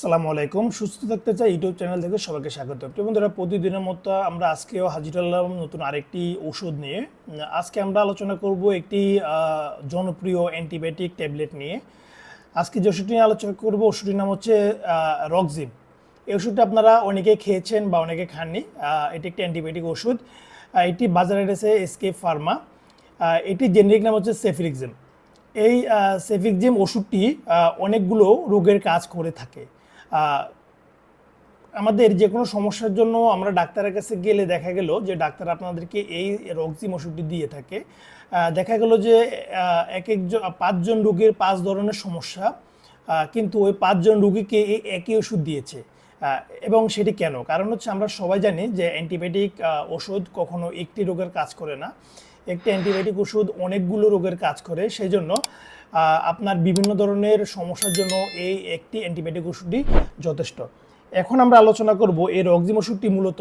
সালামু আলাইকুম। সুস্থ থাকতে চাই ইউটিউব চ্যানেল থেকে সবাইকে স্বাগত প্রিয় বন্ধুরা, প্রতিদিনের মতো আমরা আজকেও হাজির হলাম নতুন আরেকটি ওষুধ নিয়ে। আজকে আমরা আলোচনা করব একটি জনপ্রিয় অ্যান্টিবায়োটিক ট্যাবলেট নিয়ে। আজকে যে ওষুধটি নিয়ে আলোচনা করব, ওষুধটির নাম হচ্ছে রক্সিম। এই ওষুধটা আপনারা অনেকে খেয়েছেন বা অনেকে খাননি। এটি একটি অ্যান্টিবায়োটিক ওষুধ। এটি বাজারে রয়েছে এসকে ফার্মা। এটি জেনেরিক নাম হচ্ছে সেফিরিক্সিম এই সেফিকজিম ওষুধটি অনেকগুলো রোগের কাজ করে থাকে। আমাদের যে কোনো সমস্যার জন্য আমরা ডাক্তারের কাছে গেলে দেখা গেল যে ডাক্তার আপনাদেরকে এই রক্সিম ওষুধটি দিয়ে থাকে। দেখা গেল যে এক একজন, পাঁচজন রোগীর পাঁচ ধরনের সমস্যা কিন্তু ওই পাঁচজন রোগীকে এই একই ওষুধ দিয়েছে। এবং সেটি কেন? কারণ হচ্ছে আমরা সবাই জানি যে অ্যান্টিবায়োটিক ওষুধ কখনো একটি রোগের কাজ করে না। একটি অ্যান্টিবায়োটিক ওষুধ অনেকগুলো রোগের কাজ করে, সেই জন্য আপনার বিভিন্ন ধরনের সমস্যার জন্য এই একটি অ্যান্টিবায়োটিক ওষুধটি যথেষ্ট। এখন আমরা আলোচনা করব এই রক্সিম ওষুধটি মূলত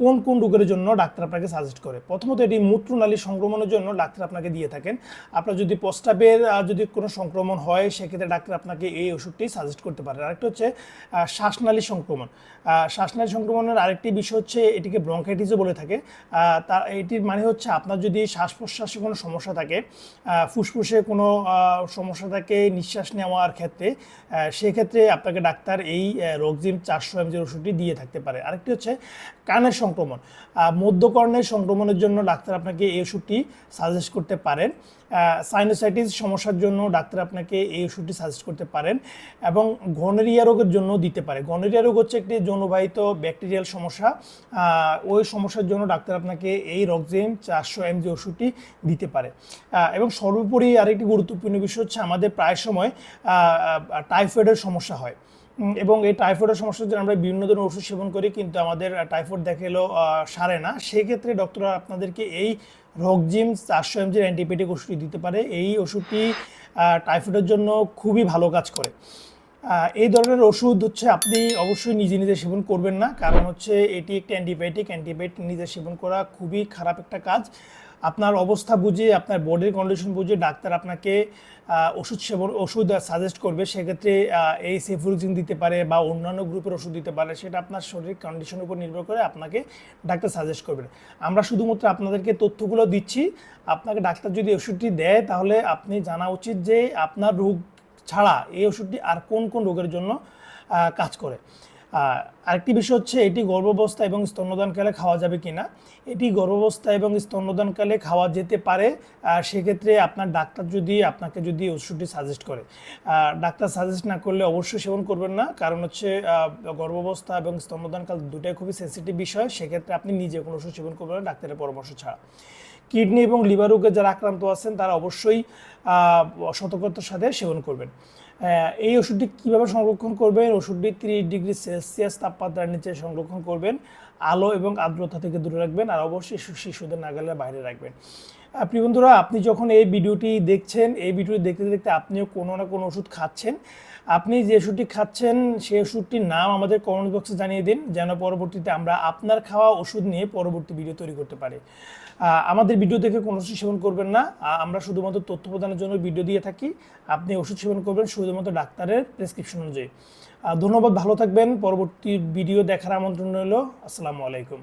কোন কোন রোগের জন্য ডাক্তার আপনাকে সাজেস্ট করে? প্রথমত এটি মূত্রনালী সংক্রমণের জন্য ডাক্তার আপনাকে দিয়ে থাকেন। আপনার যদি প্রস্তাবের যদি কোনো সংক্রমণ হয়, সেক্ষেত্রে ডাক্তার আপনাকে এই ওষুধটি সাজেস্ট করতে পারে আরেকটা হচ্ছে শ্বাসনালী সংক্রমণ। শ্বাসনালী সংক্রমণের আরেকটি বিষয় হচ্ছে, এটিকে ব্রঙ্কাইটিসও বলে থাকে। তার এটির মানে হচ্ছে, আপনার যদি শ্বাস প্রশ্বাসে কোনো সমস্যা থাকে ফুসফুসে কোনো সমস্যা থাকে নিঃশ্বাস নেওয়ার ক্ষেত্রে সেক্ষেত্রে আপনাকে ডাক্তার এই রোগজিম চারশো এমজির ওষুধটি দিয়ে থাকতে পারে। আরেকটি হচ্ছে কানের সংক্রমণ মধ্যকর্ণের সংক্রমণের জন্য ডাক্তার আপনাকে এই ওষুধটি সাজেস্ট করতে পারেন। সাইনোসাইটিস সমস্যার জন্য ডাক্তার আপনাকে এই ওষুধটি সাজেস্ট করতে পারেন এবং গনেরিয়া রোগের জন্য দিতে পারে। গনেরিয়া রোগ হচ্ছে একটি যৌনবাহিত ব্যাকটেরিয়াল সমস্যা। ওই সমস্যার জন্য ডাক্তার আপনাকে এই রক্সিম চারশো এমজি ওষুধটি দিতে পারে। এবং সর্বোপরি আরেকটি গুরুত্বপূর্ণ বিষয় হচ্ছে আমাদের প্রায় সময় টাইফয়েডের সমস্যা হয়। এবং এই টাইফয়েডের সমস্যার জন্য আমরা বিভিন্ন ধরনের ওষুধ সেবন করি, কিন্তু আমাদের টাইফয়েড দেখালেও সারে না। সেক্ষেত্রে ডক্টর আপনাদেরকে এই রকজিম চারশো এমজির অ্যান্টিবায়োটিক ওষুধটি দিতে পারে। এই ওষুধটি টাইফয়েডের জন্য খুবই ভালো কাজ করে। এই ধরনের ওষুধ হচ্ছে আপনি অবশ্যই নিজে নিজে সেবন করবেন না। কারণ হচ্ছে এটি একটি অ্যান্টিবায়োটিক অ্যান্টিবায়োটিক নিজে সেবন করা খুবই খারাপ একটা কাজ। আপনার অবস্থা বুঝে, আপনার বডির কন্ডিশন বুঝে ডাক্তার আপনাকে ওষুধ সেবন, ওষুধ সাজেস্ট করবে। সেক্ষেত্রে এই সেফুরজিন দিতে পারে বা অন্যান্য গ্রুপের ওষুধ দিতে পারে, সেটা আপনার শরীর কন্ডিশনের উপর নির্ভর করে আপনাকে ডাক্তার সাজেস্ট করবেন আমরা শুধুমাত্র আপনাদেরকে তথ্যগুলো দিচ্ছি। আপনাকে ডাক্তার যদি ওষুধটি দেয়, তাহলে আপনি জানা উচিত যে আপনার রোগ ছাড়া এই ওষুধটি আর কোন কোন রোগের জন্য কাজ করে। আরেকটি বিষয় হচ্ছে এটি গর্ভাবস্থা এবং স্তন্যদানকালে খাওয়া যাবে কিনা। এটি গর্ভাবস্থা এবং স্তন্যদানকালে খাওয়া যেতে পারে সেক্ষেত্রে আপনার ডাক্তার যদি আপনাকে যদি ওষুধটি সাজেস্ট করে। ডাক্তার সাজেস্ট না করলে অবশ্যই সেবন করবেন না, কারণ হচ্ছে গর্ভাবস্থা এবং স্তন্যদানকাল দুটাই খুবই সেন্সিটিভ বিষয়, সেক্ষেত্রে আপনি নিজে কোনো ওষুধ সেবন করবেন না ডাক্তারের পরামর্শ ছাড়া। কিডনি এবং লিভার রোগে যারা আক্রান্ত আছেন, তারা অবশ্যই সতর্কতার সাথে সেবন করবেন। এই ওষুধটি কীভাবে সংরক্ষণ করবেন? ওষুধটি তিরিশ ডিগ্রি সেলসিয়াস তাপমাত্রার নিচে সংরক্ষণ করবেন, আলো এবং আর্দ্রতা থেকে দূরে রাখবেন, আর অবশ্যই শিশু- শিশুদের নাগালের বাইরে রাখবেন। প্রিয় বন্ধুরা, আপনি যখন এই ভিডিওটি দেখছেন, এই ভিডিওটি দেখতে দেখতে আপনিও কোনো না কোনো ওষুধ খাচ্ছেন। আপনি যে ওষুধটি খাচ্ছেন সেই ওষুধটির নাম আমাদের কমেন্ট বক্সে জানিয়ে দিন। যেন পরবর্তীতে আমরা আপনার খাওয়া ওষুধ নিয়ে পরবর্তী ভিডিও তৈরি করতে পারি। আমাদের ভিডিও দেখে কোনো ওষুধ সেবন করবেন না। আমরা শুধুমাত্র তথ্য প্রদানের জন্য ভিডিও দিয়ে থাকি। আপনি ওষুধ সেবন করবেন শুধুমাত্র ডাক্তারের প্রেসক্রিপশন অনুযায়ী। ধন্যবাদ, ভালো থাকবেন। পরবর্তী ভিডিও দেখার আমন্ত্রণ রইল। আসসালামু আলাইকুম।